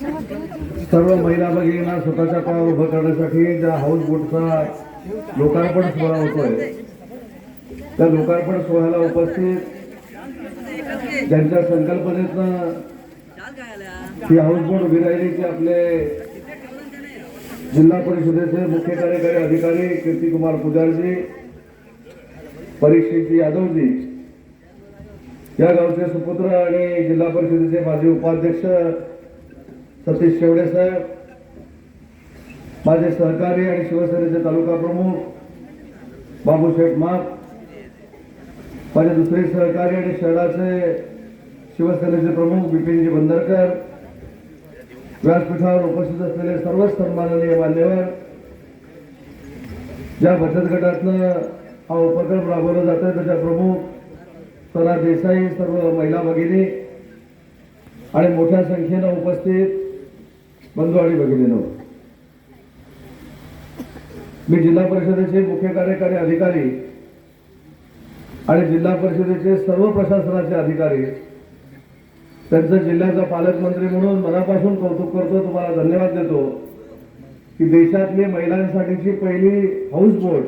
सर्व महिला भगिनींना स्वतःच्या पायावर उभं करण्यासाठी ज्या हाऊस बोटचा लोकार्पण सोहळा होतोय त्या लोकार्पण सोहळ्याला उपस्थित ज्यांच्या संकल्पनेतनं ही हाऊस बोट उभी राहिली की आपले जिल्हा परिषदेचे मुख्य कार्यकारी अधिकारी कीर्तिकुमार पुजारजी परीक्षितजी यादवजी या गावचे सुपुत्र आणि जिल्हा परिषदेचे माजी उपाध्यक्ष सतीश शेवडे साहेब माझे सहकारी आणि शिवसेनेचे तालुका प्रमुख बाबूशेठ माप माझे दुसरे सहकारी आणि शहराचे शिवसेनेचे प्रमुख बिपिनजी बंदरकर व्यासपीठावर उपस्थित असलेले सर्वच सन्माननीय मान्यवर ज्या बचत गटातनं हा उपक्रम राबवला जात आहे त्याच्या प्रमुख सरा देसाई सर्व महिला भगिनी आणि मोठ्या संख्येनं उपस्थित बंधू आणि भगिनीनो मी जिल्हा परिषदेचे मुख्य कार्यकारी अधिकारी आणि जिल्हा परिषदेचे सर्व प्रशासनाचे अधिकारी त्यांचं जिल्ह्याचा पालकमंत्री म्हणून मनापासून कौतुक करतो तुम्हाला धन्यवाद देतो की देशातली महिलांसाठीची पहिली हाऊस बोट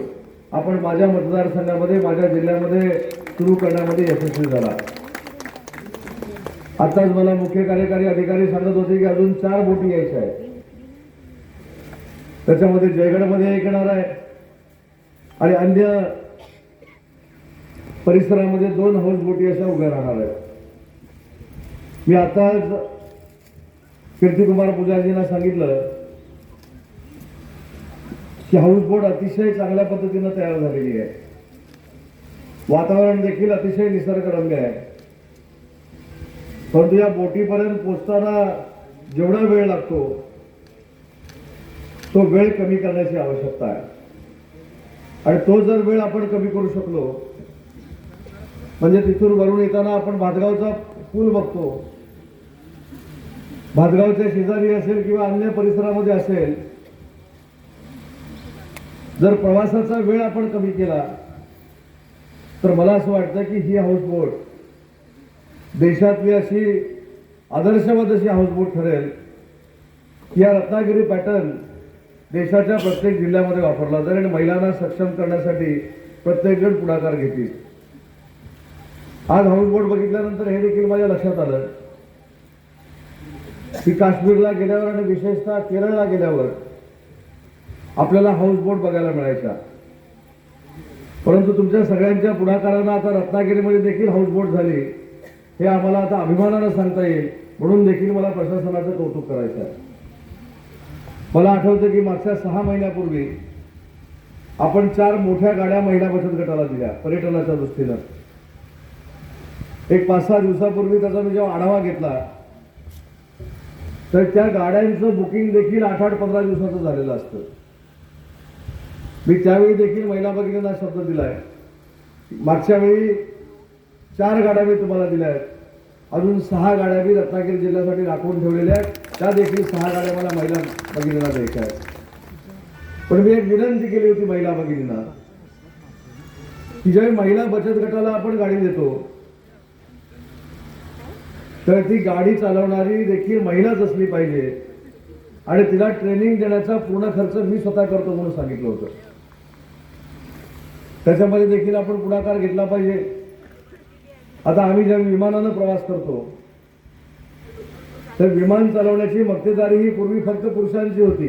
आपण माझ्या मतदारसंघामध्ये माझ्या जिल्ह्यामध्ये सुरू करण्यामध्ये यशस्वी झाला. आताच मला मुख्य कार्यकारी अधिकारी सांगत होते की अजून चार बोटी यायच्या आहेत. त्याच्यामध्ये जयगडमध्ये एक येणार आहे. आणि अन्य परिसरामध्ये दोन हाऊस बोटी अशा उभ्या राहणार आहेत. मी आताच कीर्तिकुमार पुजारीजींना सांगितलं की हाऊस बोट अतिशय चांगल्या पद्धतीनं तयार झालेली आहे. वातावरण देखील अतिशय निसर्गरम्य आहे. परंतु या बोटीपर्यंत पोचताना जेवढा वेळ लागतो तो वेळ कमी करण्याची आवश्यकता आहे. आणि तो जर वेळ आपण कमी करू शकलो म्हणजे तिथून वरून येताना आपण भातगावचा पूल बघतो. भातगावच्या शेजारी असेल किंवा अन्य परिसरामध्ये असेल जर प्रवासाचा वेळ आपण कमी केला तर मला असं वाटतं की ही हाऊस बोट देशातली अशी आदर्शवाद अशी हाऊसबोट ठरेल की या रत्नागिरी पॅटर्न देशाच्या प्रत्येक जिल्ह्यामध्ये वापरला जाईल आणि महिलांना सक्षम करण्यासाठी प्रत्येकजण पुढाकार घेतील. आज हाऊसबोट बघितल्यानंतर हे देखील माझ्या लक्षात आलं की काश्मीरला गेल्यावर आणि विशेषतः केरळला गेल्यावर आपल्याला हाऊसबोट बघायला मिळायच्या. परंतु तुमच्या सगळ्यांच्या पुढाकारानं आता रत्नागिरीमध्ये देखील हाऊसबोट झाली. हे आम्हाला आता अभिमानानं सांगता येईल. म्हणून देखील मला प्रशासनाचं कौतुक करायचं आहे. मला आठवतं की मागच्या सहा महिन्यापूर्वी आपण चार मोठ्या गाड्या महिला बचत गटाला दिल्या पर्यटनाच्या दृष्टीनं. एक पाच सहा दिवसापूर्वी त्याचा मी जेव्हा आढावा घेतला तर त्या गाड्यांचं बुकिंग देखील आठ आठ पंधरा दिवसाचं झालेलं असतं. मी त्यावेळी देखील महिला भगिनींना शब्द दिलाय. मागच्या वेळी चार गाड्या मी तुम्हाला दिल्या आहेत. अजून सहा गाड्या मी रत्नागिरी जिल्ह्यासाठी राखून ठेवलेल्या आहेत. त्या देखील सहा गाड्या मला महिला भगिनीला द्यायच्या आहेत. पण मी एक विनंती केली होती महिला भगिनींना की ज्यावेळी महिला बचत गटाला आपण गाडी देतो तर ती गाडी चालवणारी देखील महिलाच असली पाहिजे. आणि तिला ट्रेनिंग देण्याचा पूर्ण खर्च मी स्वतः करतो म्हणून सांगितलं होतं. त्याच्यामध्ये देखील आपण पुढाकार घेतला पाहिजे. आता आम्ही ज्या विमानानं प्रवास करतो तर विमान चालवण्याची मक्तेदारी ही पूर्वी फक्त पुरुषांची होती.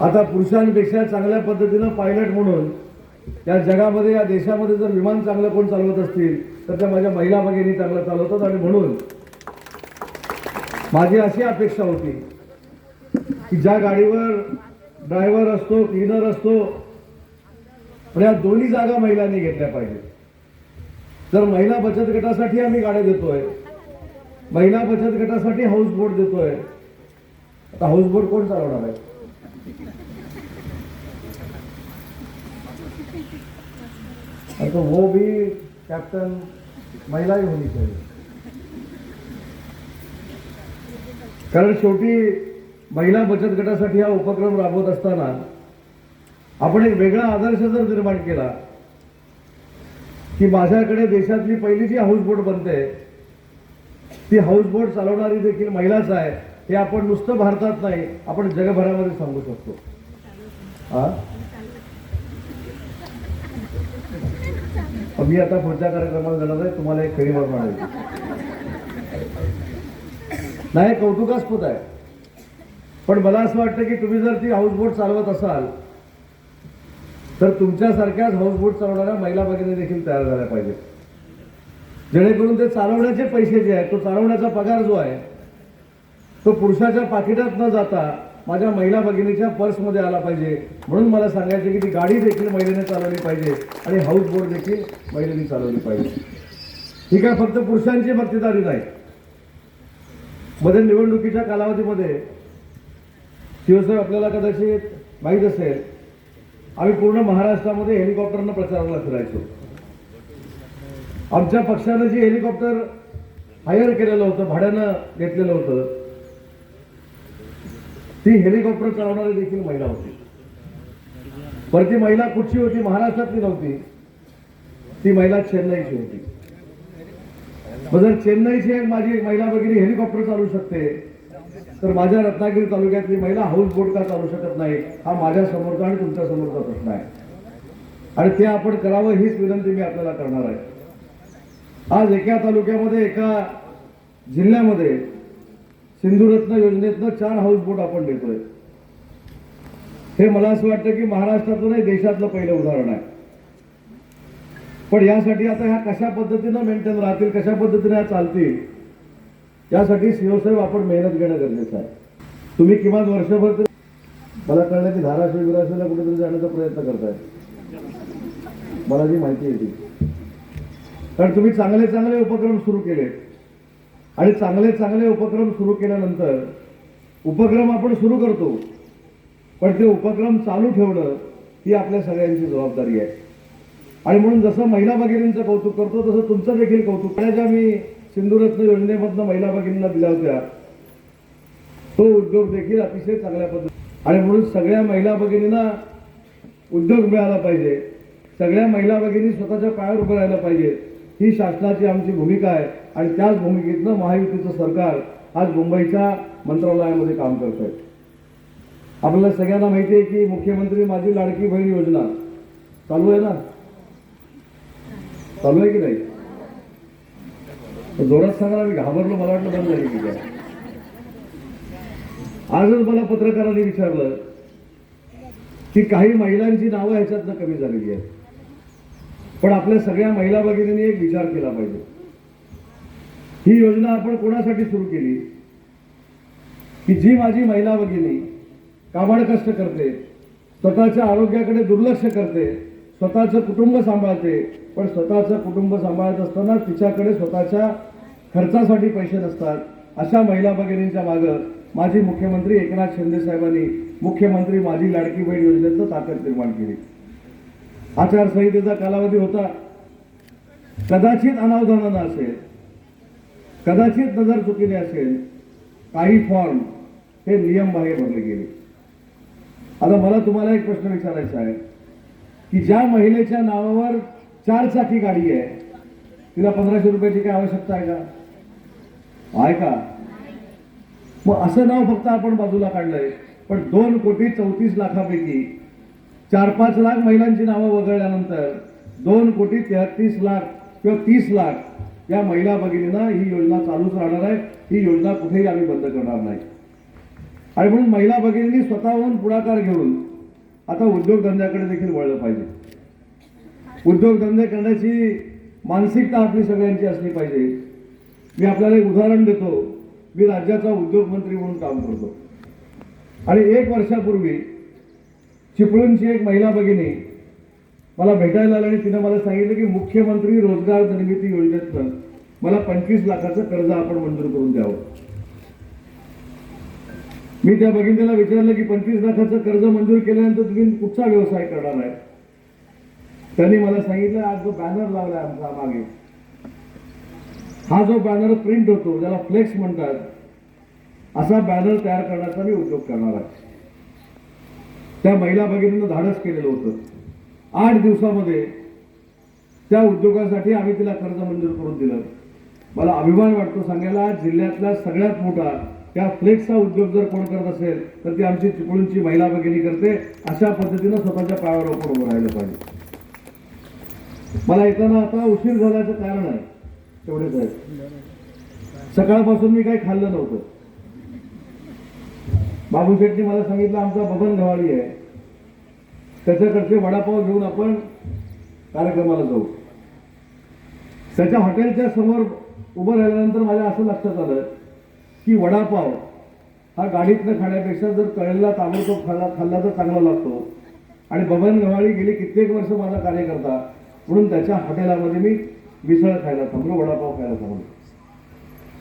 आता पुरुषांपेक्षा चांगल्या पद्धतीनं पायलट म्हणून या जगामध्ये या देशामध्ये जर विमान चांगलं कोण चालवत असतील तर त्या माझ्या महिला भगिनी चांगलं चालवतात आणि म्हणून माझी अशी अपेक्षा होती की ज्या गाडीवर ड्रायव्हर असतो क्लीनर असतो पण या दोन्ही जागा महिलांनी घेतल्या पाहिजेत. जर महिला बचत गटासाठी आम्ही गाड्या देतोय. महिला बचत गटासाठी हाऊस बोट देतोय. आता हाऊस बोट कोण चालवणार आहे? तो वो भी कैप्टन महिला होणी पाहिजे. कारण शेवटी महिला बचत गटासाठी हा उपक्रम राबवत असताना आपण एक वेगळा आदर्श जर निर्माण केला की माझ्याकडे देशातली पहिली जी हाऊसबोट बनते ती हाऊसबोट चालवणारी देखील महिलाच आहे हे आपण नुसतं भारतात नाही आपण जगभरामध्ये सांगू शकतो. हा मी आता पुढच्या कार्यक्रमाला जाणार आहे तुम्हाला एक खरी मारून आणायची. नाही कौतुकास्पद आहे. पण मला असं वाटतं की तुम्ही जर ती हाऊसबोट चालवत असाल तर तुमच्यासारख्याच हाऊसबोट चालवणाऱ्या महिला भगिनी देखील तयार झाल्या पाहिजेत. जेणेकरून ते चालवण्याचे पैसे जे आहेत तो चालवण्याचा पगार जो आहे तो पुरुषाच्या पाकिटात न जाता माझ्या महिला भगिनीच्या पर्समध्ये आला पाहिजे. म्हणून मला सांगायचे की ती गाडी देखील महिलेने चालवली पाहिजे आणि हाऊस बोट देखील महिलेने चालवली पाहिजे. ही काय फक्त पुरुषांची मक्तेदारी नाही. मध्ये निवडणुकीच्या कालावधीमध्ये शिवसाहेब आपल्याला कदाचित माहीत असेल आम्ही पूर्ण महाराष्ट्रामध्ये हेलिकॉप्टरनं प्रचाराला फिरायचो. आमच्या पक्षानं जे हेलिकॉप्टर हायर केलेलं होतं भाड्यानं घेतलेलं होतं ती हेलिकॉप्टर चालवणारी देखील महिला होती. पण ती महिला कुठची होती? महाराष्ट्रातली नव्हती. ती महिला चेन्नईची होती. जर चेन्नईची एक माझी महिला वगैरे हेलिकॉप्टर चालू शकते तर माझ्या रत्नागिरी तालुक्यातली महिला हाऊस बोट का चालू शकत नाही. हा माझ्या समोरचा आणि तुमच्या समोरचा प्रश्न आहे. आणि ते आपण करावं हीच विनंती मी आपल्याला करणार आहे. आज एका तालुक्यामध्ये एका जिल्ह्यामध्ये सिंधुरत्न योजनेतनं चार हाऊस बोट आपण देतोय. हे मला असं वाटतं की महाराष्ट्रातूनही देशातलं पहिलं उदाहरण आहे. पण यासाठी आता ह्या कशा पद्धतीनं मेंटेन राहतील कशा पद्धतीने ह्या चालतील त्यासाठी शिवसाहेब आपण मेहनत घेणं गरजेचं आहे. तुम्ही किमान वर्षभर तरी मला कळलं की धाराशिव विराशिवला कुठेतरी जाण्याचा प्रयत्न करताय. मला जी माहिती आहे ती. कारण तुम्ही चांगले चांगले उपक्रम सुरू केले. आणि चांगले चांगले उपक्रम सुरू केल्यानंतर उपक्रम आपण सुरू करतो. पण ते उपक्रम चालू ठेवणं ही आपल्या सगळ्यांची जबाबदारी आहे. आणि म्हणून जसं महिला भगिनींचं कौतुक करतो तसं तुमचं देखील कौतुक. त्या ज्या मी सिंधुरत्न योजनेमधनं महिला भगिनींना दिल्या होत्या. तो उद्योग देखील अतिशय चांगल्या पद्धती आणि म्हणून सगळ्या महिला भगिनींना उद्योग मिळाला पाहिजे. सगळ्या महिला भगिनी स्वतःच्या पायावर उभं राहायला पाहिजे. ही शासनाची आमची भूमिका आहे. आणि त्याच भूमिकेतनं महायुतीचं सरकार आज मुंबईच्या मंत्रालयामध्ये काम करत आहे आपल्याला सगळ्यांना माहिती आहे की मुख्यमंत्री माझी लाडकी बहीण योजना चालू आहे ना? चालू आहे की नाही? जोरात सांगायला मी घाबरलो मला वाटलं बंद झाली की काय. आजच मला पत्रकारांनी विचारलं की काही महिलांची नावं ह्याच्यातनं कमी झालेली आहेत. पण आपल्या सगळ्या महिला भगिनींनी एक विचार केला पाहिजे. ही योजना आपण कोणासाठी सुरू केली? की जी माझी महिला भगिनी काबाड कष्ट करते स्वतःच्या आरोग्याकडे दुर्लक्ष करते स्वतःचं कुटुंब सांभाळते. पण स्वतःचं कुटुंब सांभाळत असताना तिच्याकडे स्वतःच्या खर्चासाठी पैसे नसतात. अशा महिला भगिनींच्या मागं माजी मुख्यमंत्री एकनाथ शिंदे साहेबांनी मुख्यमंत्री माझी लाडकी बहीण योजनेचं ताकद निर्माण केली. आचारसंहितेचा कालावधी होता. कदाचित अनावधानानं असेल. कदाचित नजर चुकीने असेल. काही फॉर्म हे नियम बाहेर भरले गेले. आता मला तुम्हाला एक प्रश्न विचारायचा आहे. की ज्या महिलेच्या नावावर चार चाकी गाडी आहे तिला पंधराशे रुपयाची काय आवश्यकता आहे का? आहे का? मग असं नाव फक्त आपण बाजूला काढलंय पण दोन कोटी चौतीस लाखापैकी चार पाच लाख महिलांची नावं वगळल्यानंतर दोन कोटी तेहतीस लाख किंवा तीस लाख या महिला भगिनींना ही योजना चालूच राहणार आहे ही योजना कुठेही आम्ही बंद करणार नाही. आणि म्हणून महिला भगिनींनी स्वतःहून पुढाकार घेऊन आता उद्योगधंद्याकडे देखील वळलं पाहिजे. उद्योगधंदे करण्याची मानसिकता आपली सगळ्यांची असली पाहिजे. मी आपल्याला एक उदाहरण देतो. मी राज्याचा उद्योगमंत्री म्हणून काम करतो. आणि एक वर्षापूर्वी चिपळूणची एक महिला भगिनी मला भेटायला आली आणि तिनं मला सांगितलं की मुख्यमंत्री रोजगार निर्मिती योजनेतनं मला पंचवीस लाखाचं कर्ज आपण मंजूर करून द्यावं. मी त्या भगिनीला विचारलं की पंचवीस लाखाचं कर्ज मंजूर केल्यानंतर तुम्ही कुठचा व्यवसाय करणार आहे? त्यांनी मला सांगितलं आज जो बॅनर लावलाय आमचा मागे हा जो बॅनर प्रिंट होतो ज्याला फ्लेक्स म्हणतात असा बॅनर तयार करण्याचा मी उद्योग करणार आहे. त्या महिला भगिनीनं धाडस केलेलं होतं. आठ दिवसामध्ये त्या उद्योगासाठी आम्ही तिला कर्ज मंजूर करून दिलं. मला अभिमान वाटतो सांगायला जिल्ह्यातला सगळ्यात मोठा त्या फ्लेक्सचा उद्योग जर कोण करत असेल तर ती आमची चिपळूणची महिला भगिनी करते. अशा पद्धतीनं स्वतःच्या पायावर आपण उभं राहिलं पाहिजे. मला येताना आता उशीर झाल्याचं कारण आहे. तेवढेच आहे. सकाळपासून मी काही खाल्लं नव्हतं. बाबू शेट्टी मला सांगितलं आमचा बबन गव्हाळी आहे. त्याच्याकडचे वडापाव घेऊन आपण कार्यक्रमाला जाऊ. त्याच्या हॉटेलच्या समोर उभं राहिल्यानंतर माझ्या असं लक्षात आलं की वडापाव हा गाडीतनं खाण्यापेक्षा जर तळलेला ताबडतोब खाल्ला खाल्ला तर चांगला लागतो. आणि बबन गव्हाळी गेली कित्येक वर्ष माझा कार्यकर्ता. म्हणून त्याच्या हॉटेलामध्ये मी मिसळ खायला थांबलो वडापाव खायला थांबलो.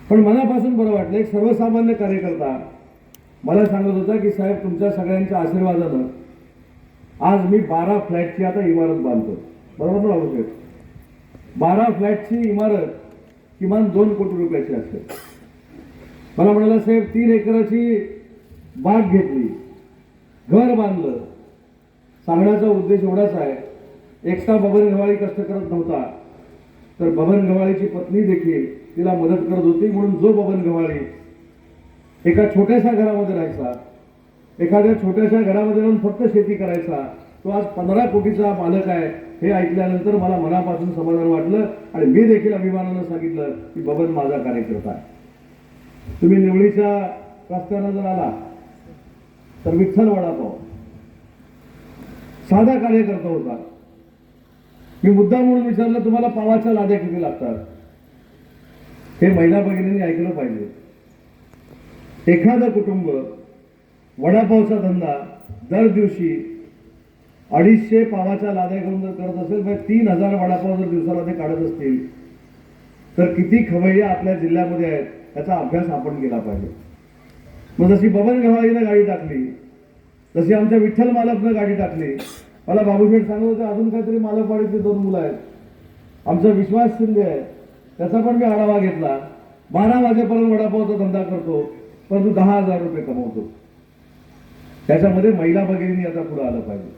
पण मनापासून बरं वाटलं एक सर्वसामान्य कार्यकर्ता मला सांगत होता की साहेब तुमच्या सगळ्यांच्या आशीर्वादानं आज मी बारा फ्लॅटची आता इमारत बांधतो बरोबर ना भाऊसाहेब? बारा फ्लॅटची इमारत किमान दोन कोटी रुपयाची असेल. मला म्हणाला साहेब तीन एकराची बाग घेतली घर बांधलं. सांगण्याचा उद्देश एवढाच आहे. एकटा बबन गव्हाळी कष्ट करत नव्हता तर बबन गव्हाळीची पत्नी देखील तिला मदत करत होती म्हणून जो बबन गव्हाळी एका छोट्याशा घरामध्ये राहायचा एखाद्या छोट्याशा घरामध्ये राहून फक्त शेती करायचा तो आज पंधरा कोटीचा मालक आहे हे ऐकल्यानंतर मला मनापासून समाधान वाटलं आणि मी देखील अभिमानानं सांगितलं की बबन माझा कार्यकर्ता आहे. तुम्ही निवळीच्या रस्त्यानं जर आला तर विठ्ठल वडापाव. साधा कार्यकर्ता होता. मी मुद्दा म्हणून विचारलं तुम्हाला पावाच्या लाद्या किती लागतात? हे महिला भगिनींनी ऐकलं पाहिजे. एखादं कुटुंब वडापावचा धंदा दर दिवशी अडीचशे पावाच्या लाद्या घेऊन जर करत असेल म्हणजे तीन हजार वडापाव जर दिवसाला ते काढत असतील तर किती खवय्या आपल्या जिल्ह्यामध्ये आहेत? त्याचा अभ्यास आपण केला पाहिजे. मग जशी बबन गव्हाळीनं गाडी टाकली जशी आमच्या विठ्ठल मालकनं गाडी टाकली मला बाबूशेठ सांगत होते अजून काहीतरी मालकवाडीचे दोन मुलं आहेत. आमचा विश्वास शिंदे आहे. त्याचा पण मी आढावा घेतला. बारा वाजेपर्यंत वडापावचा धंदा करतो परंतु दहा हजार रुपये कमवतो. त्याच्यामध्ये महिला भगिनींनी आता पुढे आलं पाहिजे.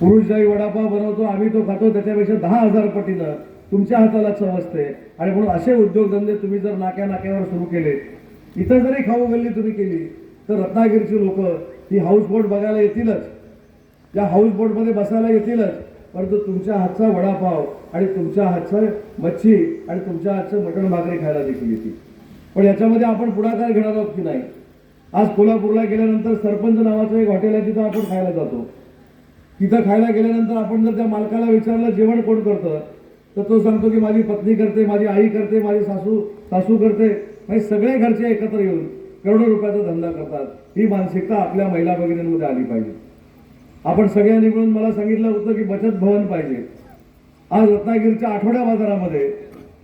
पुरुष ज्याही वडापाव बनवतो आम्ही तो खातो त्याच्यापेक्षा दहा हजार पटीनं तुमच्या हाताला चव असते आणि म्हणून असे उद्योगधंदे तुम्ही जर नाक्या नाक्यावर सुरू केले इथं जरी खाऊ गल्ली तुम्ही केली तर रत्नागिरीची लोक ही हाऊस बोट बघायला येतीलच. या हाऊस बोटमध्ये बसायला येतीलच. परंतु तुमच्या हातचा वडापाव आणि तुमच्या हातचं मच्छी आणि तुमच्या हातचं मटण भाकरी खायला देखील येतील. पण याच्यामध्ये आपण पुढाकार घेणार आहोत की नाही? आज कोल्हापूरला गेल्यानंतर सरपंच नावाचं एक हॉटेल आहे तिथं आपण खायला जातो. तिथं खायला गेल्यानंतर आपण जर त्या मालकाला विचारलं जेवण कोण करतं? तर तो सांगतो की माझी पत्नी करते माझी आई करते माझी सासू सासू करते. म्हणजे सगळे घरचे एकत्र येऊन करोडो रुपयाचा धंदा करतात. ही मानसिकता आपल्या महिला भगिनींमध्ये आली पाहिजे. आपण सगळ्यांनी मिळून मला सांगितलं होतं की बचत भवन पाहिजे. आज रत्नागिरीच्या आठवड्या बाजारामध्ये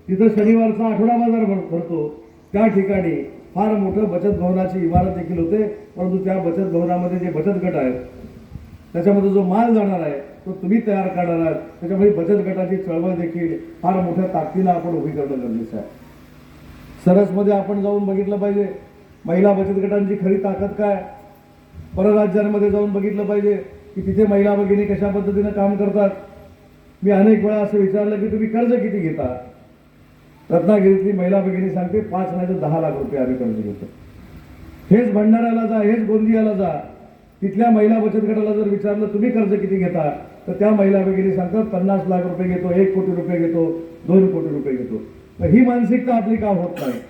तिथं शनिवारचा आठवडा बाजार भर- भरतो. त्या ठिकाणी फार मोठं बचत भवनाची इमारत देखील होते. परंतु त्या बचत भवनामध्ये जे बचत गट आहेत त्याच्यामध्ये जो माल जाणार आहे तो तुम्ही तयार करणार आहात. त्याच्यामुळे बचत गटाची चळवळ देखील फार मोठ्या ताकदीनं आपण उभी करणं गरजेचं आहे. सरसमध्ये आपण जाऊन बघितलं पाहिजे. महिला बचत गटांची खरी ताकद काय? परराज्यांमध्ये जाऊन बघितलं पाहिजे की तिथे महिला भगिनी कशा पद्धतीनं काम करतात. मी अनेक वेळा असं विचारलं की तुम्ही कर्ज किती घेता? रत्नागिरीतली महिला भगिनी सांगते पाच नाही तर दहा लाख रुपये आम्ही कर्ज घेतो. हेच भंडाऱ्याला जा हेच गोंदियाला जा. तिथल्या महिला बचत गटाला जर विचारलं तुम्ही कर्ज किती घेता? तर त्या महिला भगिनी सांगतात पन्नास लाख रुपये घेतो एक कोटी रुपये घेतो दोन कोटी रुपये घेतो. तर ही मानसिकता आपली का होत नाही?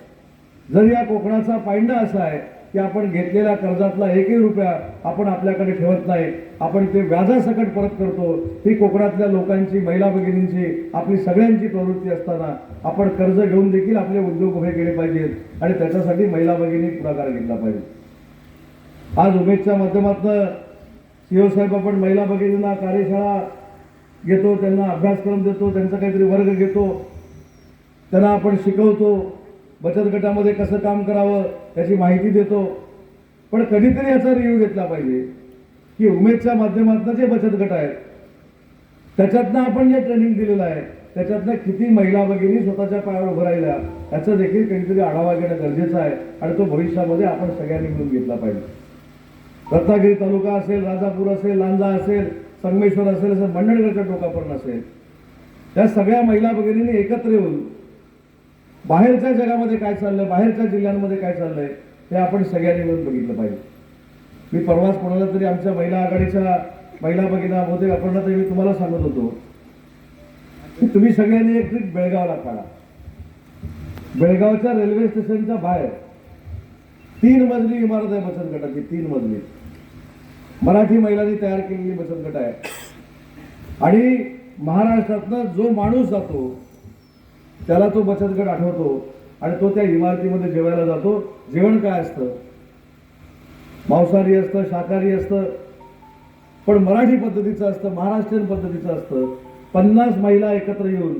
जर या कोकणाचा पायंडा असा आहे की आपण घेतलेल्या कर्जातला एकही रुपया आपण आपल्याकडे ठेवत नाही आपण ते व्याजासकट परत करतो ही कोकणातल्या लोकांची महिला भगिनींची आपली सगळ्यांची प्रवृत्ती असताना आपण कर्ज घेऊन देखील आपले उद्योग उभे केले पाहिजेत आणि त्याच्यासाठी महिला भगिनी पुढाकार घेतला पाहिजे. आज उमेदच्या माध्यमातून साहेब आपण महिला भगिनींना कार्यशाळा घेतो त्यांना अभ्यासक्रम देतो त्यांचा काहीतरी वर्ग घेतो त्यांना आपण शिकवतो बचत गटामध्ये कसं काम करावं त्याची माहिती देतो. पण कधीतरी याचा रिव्ह्यू घेतला पाहिजे की उमेदच्या माध्यमातून जे बचत गट आहेत त्याच्यातनं आपण जे ट्रेनिंग दिलेलं आहे त्याच्यातनं किती महिला भगिनी स्वतःच्या पायावर उभं राहिल्या याचा देखील काहीतरी आढावा घेणं गरजेचं आहे आणि तो भविष्यामध्ये आपण सगळ्यांनी मिळून घेतला पाहिजे. रत्नागिरी तालुका असेल राजापूर असेल लांजा असेल संगमेश्वर असेल असेल मंडणगडच्या टोकापर्यंत असेल. या सगळ्या महिला भगिनींनी एकत्र येऊन बाहेरच्या जगामध्ये काय चाललंय बाहेरच्या जिल्ह्यांमध्ये काय चाललंय हे आपण सगळ्यांनी मिळून बघितलं पाहिजे. मी परवाच कोणाला तरी आमच्या महिला आघाडीच्या महिला भगिना बहुतेक आपण तरी मी तुम्हाला सांगत होतो की तुम्ही सगळ्यांनी एक ट्रिप बेळगावला काढा. बेळगावच्या रेल्वे स्टेशनच्या बाहेर तीन मजली इमारत आहे बचत गटाची तीन मजली. मराठी महिलांनी तयार केलेली बचत गट आहे. आणि महाराष्ट्रातनं जो माणूस जातो त्याला तो बचत गट आठवतो आणि तो त्या इमारतीमध्ये जेवायला जातो. जेवण काय असतं? मांसाहारी असतं शाकाहारी असतं पण मराठी पद्धतीचं असतं महाराष्ट्रीयन पद्धतीचं असतं. पन्नास महिला एकत्र येऊन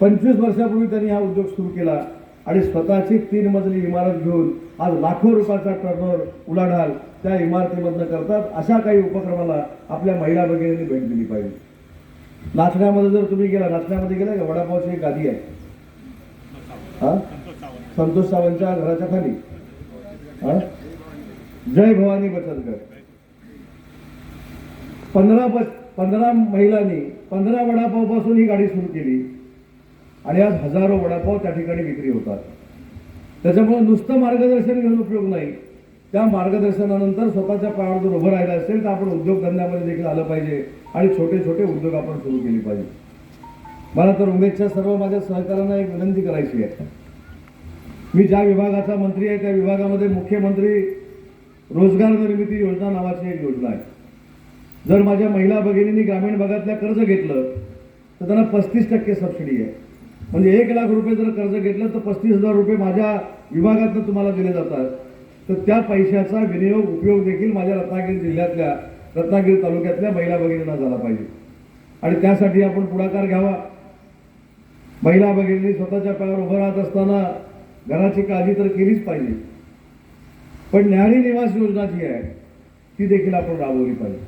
पंचवीस वर्षापूर्वी त्यांनी हा उद्योग सुरू केला. आणि स्वतःची तीन मजली इमारत घेऊन आज लाखो रुपयाचा टर्नओव्हर उलाढाल त्या इमारतीमधनं करतात. अशा काही उपक्रमाला आपल्या महिला भगिनींनी भेट दिली पाहिजे. नाचण्यामध्ये जर तुम्ही गेला नाचण्यामध्ये गेला का? वडापावची एक गादी आहे. हा? संतोष सावंतच्या घराच्या खाली. हा? जय भवानी बचत गट. पंधरा पंधरा महिलांनी पंधरा वडापावपासून ही गाडी सुरू केली. आणि आज हजारो वडापाव त्या ठिकाणी विक्री होतात. त्याच्यामुळे नुसतं मार्गदर्शन घेऊन उपयोग नाही. त्या मार्गदर्शनानंतर स्वतःच्या पायावर जर उभं राहिलं असेल तर आपण उद्योगधंद्यामध्ये देखील आलं पाहिजे आणि छोटे छोटे उद्योग आपण सुरू केले पाहिजे. मला तर उमेदच्या सर्व माझ्या सहकाऱ्यांना एक विनंती करायची आहे. मी ज्या विभागाचा मंत्री आहे त्या विभागामध्ये मुख्यमंत्री रोजगार निर्मिती योजना नावाची एक योजना आहे. जर माझ्या महिला भगिनींनी ग्रामीण भागातल्या कर्ज घेतलं तर त्यांना पस्तीस टक्के सबसिडी आहे. म्हणजे एक लाख रुपये जर कर्ज घेतलं तर पस्तीस हजार रुपये माझ्या विभागातनं तुम्हाला दिले जातात तर त्या पैशाचा विनियोग उपयोग देखील माझ्या रत्नागिरी जिल्ह्यातल्या रत्नागिरी तालुक्यातल्या महिला भगिनींना झाला पाहिजे. आणि त्यासाठी आपण पुढाकार घ्यावा. महिला भगिनी स्वतःच्या पायावर उभं राहत असताना घराची काळजी तर केलीच पाहिजे. पण न्यारी निवास योजना जी आहे ती देखील आपण राबवली पाहिजे.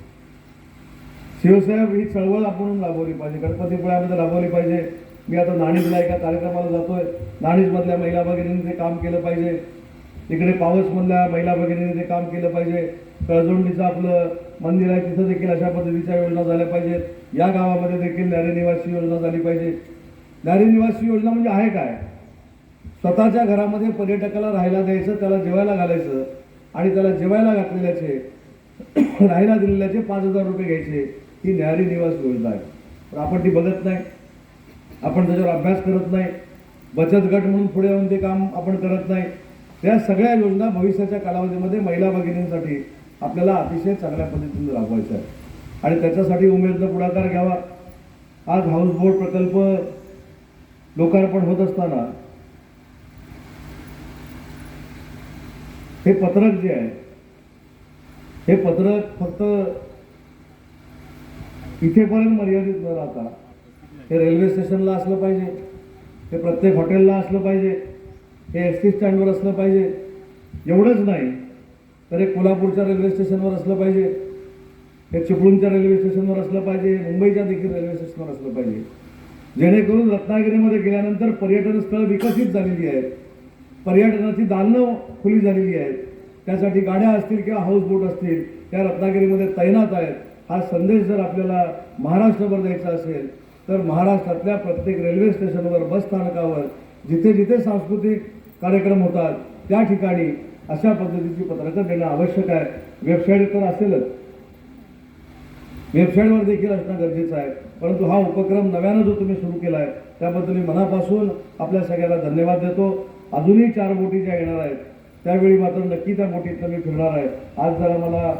शिवसाहेब ही चळवळ आपण राबवली पाहिजे. गणपतीपुळ्यामध्ये राबवली पाहिजे. मी आता नाणीजला एका कार्यक्रमाला जातोय. नाणीजमधल्या महिला भगिनींनी ते काम केलं पाहिजे. इकडे पावसमधल्या महिला भगिनींनी ते काम केलं पाहिजे. कळजोंडीचं आपलं मंदिर आहे तिथं देखील अशा पद्धतीच्या योजना झाल्या पाहिजेत. या गावामध्ये देखील नारी निवासी योजना झाली पाहिजे. नारी निवासी योजना म्हणजे आहे काय? स्वतःच्या घरामध्ये पर्यटकाला राहायला द्यायचं त्याला जेवायला घालायचं आणि त्याला जेवायला घातलेल्याचे राहायला दिलेल्याचे पाच हजार रुपये घ्यायचे. ही न्यारी निवास योजना आहे. पण आपण ती बघत नाही. आपण त्याच्यावर अभ्यास करत नाही. बचत गट म्हणून पुढे येऊन ते काम आपण करत नाही. त्या सगळ्या योजना भविष्याच्या कालावधीमध्ये महिला भगिनींसाठी आपल्याला अतिशय चांगल्या पद्धतीने राबवायच्या आहे. आणि त्याच्यासाठी उमेदनं पुढाकार घ्यावा. आज हाऊस बोट प्रकल्प लोकार्पण होत असताना हे पत्रक जे आहे हे पत्रक फक्त इथेपर्यंत मर्यादित न राहता हे रेल्वे स्टेशनला असलं पाहिजे. हे प्रत्येक हॉटेलला असलं पाहिजे. हे एस टी स्टँडवर असलं पाहिजे. एवढंच नाही तर हे कोल्हापूरच्या रेल्वे स्टेशनवर असलं पाहिजे. हे चिपळूणच्या रेल्वे स्टेशनवर असलं पाहिजे. मुंबईच्या देखील रेल्वे स्टेशनवर असलं पाहिजे. जेणेकरून रत्नागिरीमध्ये गेल्यानंतर पर्यटन स्थळ विकसित झालेली आहेत. पर्यटनाची दालनं खुली झालेली आहेत. त्यासाठी गाड्या असतील किंवा हाऊस बोट असतील त्या रत्नागिरीमध्ये तैनात आहेत. हा संदेश जर आपल्याला महाराष्ट्रभर द्यायचा असेल तर महाराष्ट्रातल्या प्रत्येक रेल्वे स्टेशनवर बस स्थानकावर जिथे जिथे सांस्कृतिक कार्यक्रम होतात त्या ठिकाणी अशा पद्धतीची पत्रकं देणं आवश्यक आहे. वेबसाईट तर असेलच. वेबसाईटवर देखील असणं गरजेचं आहे. परंतु हा उपक्रम नव्यानं जो तुम्ही सुरू केला आहे त्याबद्दल मी मनापासून आपल्या सगळ्याला धन्यवाद देतो. अजूनही चार बोटी ज्या येणार आहेत त्यावेळी मात्र नक्की त्या बोटीतनं मी फिरणार आहे. आज जरा मला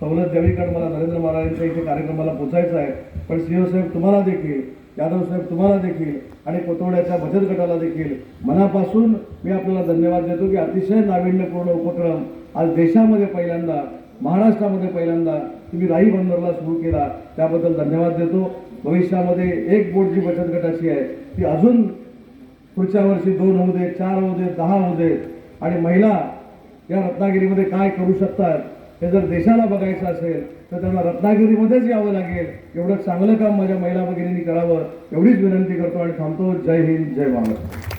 सवलत द्यावी कारण मला नरेंद्र महाराजांच्या इथे कार्यक्रमाला पोचायचं आहे. पण सीओ साहेब तुम्हाला देखील यादव साहेब तुम्हाला देखील आणि कोतवड्याच्या बचत गटाला देखील मनापासून मी आपल्याला धन्यवाद देतो की अतिशय नाविन्यपूर्ण उपक्रम आज देशामध्ये पहिल्यांदा महाराष्ट्रामध्ये पहिल्यांदा तुम्ही राही बंदरला सुरू केला. त्याबद्दल धन्यवाद देतो. भविष्यामध्ये एक बोट जी बचत गटाची आहे ती अजून पुढच्या वर्षी दोन होऊ दे चार होऊ दे दहा होऊ दे आणि महिला या रत्नागिरीमध्ये काय करू शकतात हे जर देशाला बघायचं असेल तर त्यांना रत्नागिरीमध्येच यावं लागेल. एवढं चांगलं काम माझ्या महिला भगिनींनी करावं एवढीच विनंती करतो आणि थांबतो. जय हिंद जय महाराष्ट्र.